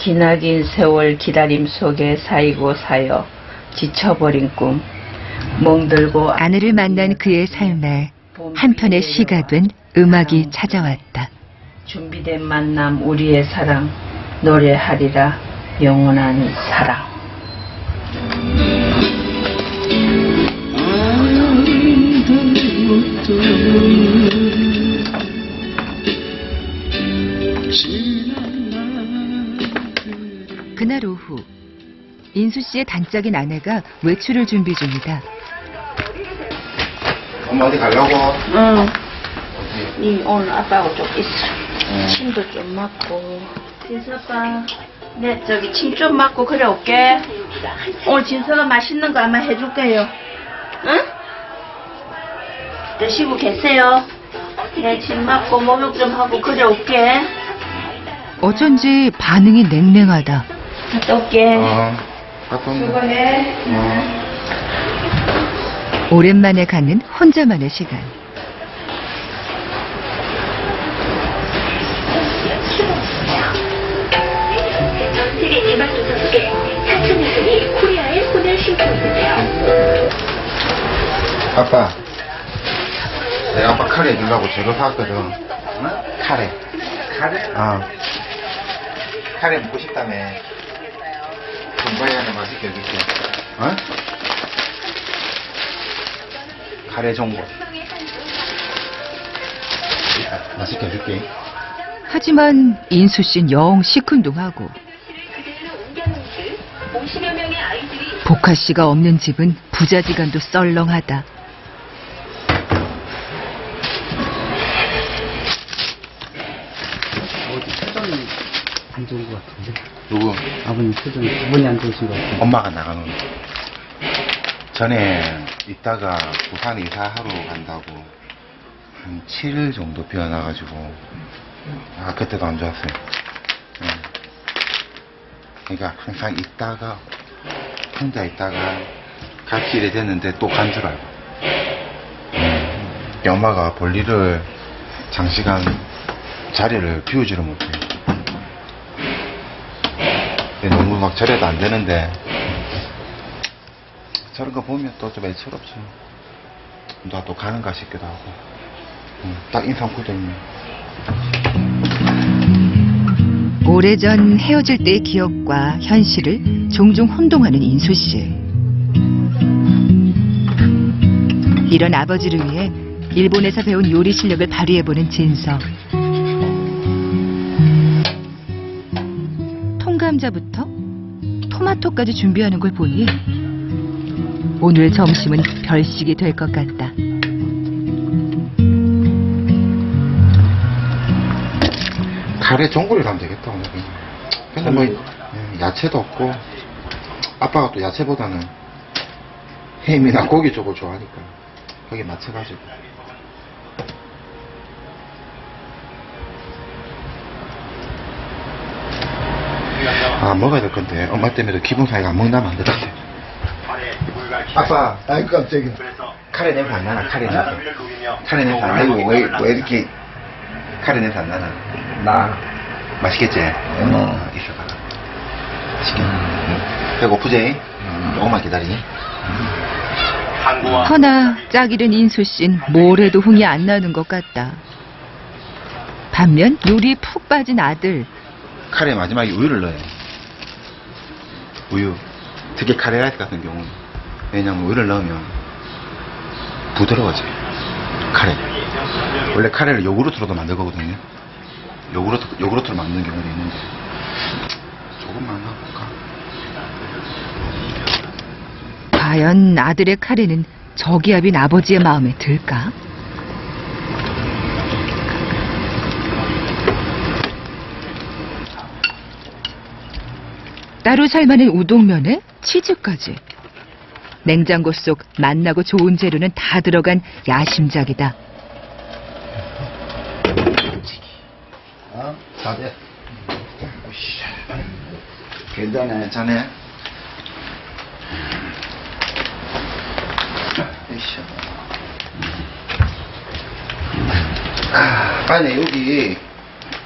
기나긴 세월 기다림 속에 사이고 사여 지쳐버린 꿈 멍들고 아내를 만난 그의 삶에 한 편의 시가 된 음악이 찾아왔다. 준비된 만남 우리의 사랑 노래하리라 영원한 사랑 그 인수 씨의 단짝인 아내가 외출을 준비 중이다. 엄마 어디 가려고? 응. 니 오늘 아빠하고 좀 있어. 침도 좀 맞고. 진서빠, 네 저기 침 좀 맞고 그래 올게. 오늘 진서가 맛있는 거 아마 해줄게요. 응? 드시고 계세요. 네, 침 맞고 목욕 좀 하고 그래 올게. 어쩐지 반응이 냉랭하다. 갔다 올게. 어, 온다. 수고해. 어. 오랜만에 가는 혼자만의 시간. 전 세계 음악 조사 속에 사촌이들이 코리아에 혼을 심고 있는데요. 아빠, 내가 아빠 카레 해주려고 재료 사왔거든. 응? 카레. 카레? 어. 카레 먹고 싶다며. 정바이 하나 맛있게 해줄게. 어? 카레 전골. 맛있게 해줄게. 하지만 인수 씨는 영 시큰둥하고 그대로 옮겨놓은 듯 50여 명의 아이들이 복화 씨가 없는 집은 부자지간도 썰렁하다. 어디 표정이 안 좋은 것 같은데 누구? 아버님 표정이 기분이 안 좋으신 것 같아요 엄마가 나가는 전에 있다가 부산 이사하러 간다고 한 7일 정도 비워놔가지고 아 그때도 안 좋았어요 예. 그러니까 항상 있다가 혼자 있다가 같이 일이 됐는데 또 간 줄 알고 음. 엄마가 볼 일을 장시간 자리를 비우지를 못해요 너무 막 저래도 안 되는데 저런 거 보면 또 좀 애처롭죠. 나또 가는가 싶기도 하고. 음, 딱 인상 굳어있네. 오래전 헤어질 때의 기억과 현실을 종종 혼동하는 인수 씨. 이런 아버지를 위해 일본에서 배운 요리 실력을 발휘해보는 진서. 통감자부터 토마토까지 준비하는 걸 보니 오늘 점심은 별식이 될 것 같다. 전골을 하면 되겠다, 오늘. 근데 뭐, 예, 야채도 없고, 아빠가 또 야채보다는 햄이나 고기 쪽을 좋아하니까, 거기에 맞춰가지고. 아, 먹어야 될 건데, 엄마 때문에도 기분 상해가 안 먹나면 안 되겠지. 아빠, 아이 깜짝이야. 카레 냄새 안 나나, 카레 냄새. 카레 냄새 안 나고, 왜, 왜 이렇게, 카레 냄새 안 나나? 나. 맛있겠지? 어, 있어봐. 맛있겠네. 응. 배고프지? 조금만 기다리니? 허나 짝이른 인수 씨는 뭘 해도 흥이 안 나는 것 같다. 반면 요리에 푹 빠진 아들 카레 마지막에 우유를 넣어요. 우유. 특히 카레라이스 같은 경우는. 왜냐면 우유를 넣으면 부드러워져요. 카레. 원래 카레를 요구르트로도 만들거든요. 요구르트, 요구르트로 만드는 경우도 있는데. 조금만 넣어볼까? 과연 아들의 카레는 저기압인 아버지의 마음에 들까? 따로 삶아낸 우동면에 치즈까지. 냉장고 속 맛나고 좋은 재료는 다 들어간 야심작이다. 어? 자대. 오씨. 괜찮네, 자네. 아, 빨리 여기